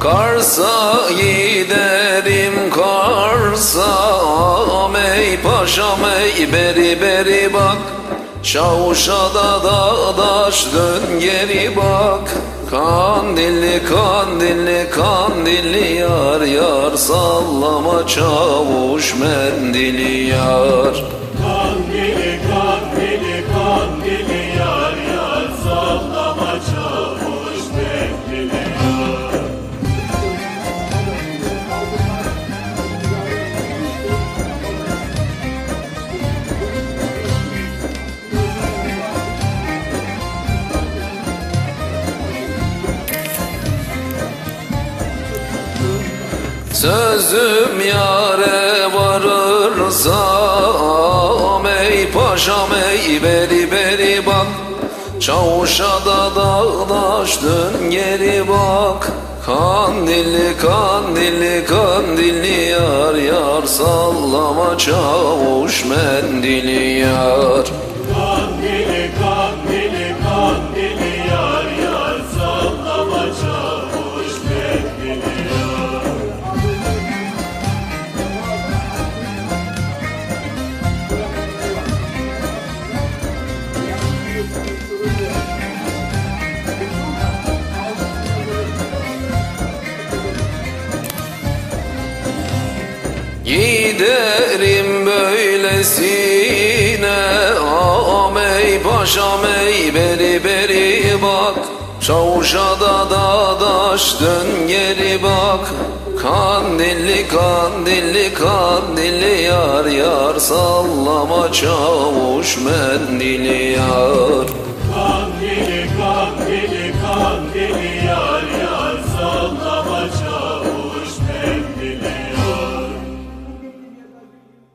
Kars'a giderim Kars'a Ey paşam ey beri beri bak. Çavuşa da dadaş dön geri bak. Kandilli kandilli kandilli yar yar. Sallama çavuş mendili yar. Kandili Sözüm yare varırsa Ey paşam ey beri beri bak. Çavuşa da dağdaş dön geri bak. Kandilli kandilli kandilli yar yar Sallama çavuş mendili yar Giderim böylesine. Ağam ey paşam ey beri beri bak. Çavuşa da dadaş dön geri bak. Kandilli kandilli kandilli yar yar Sallama çavuş mendili yar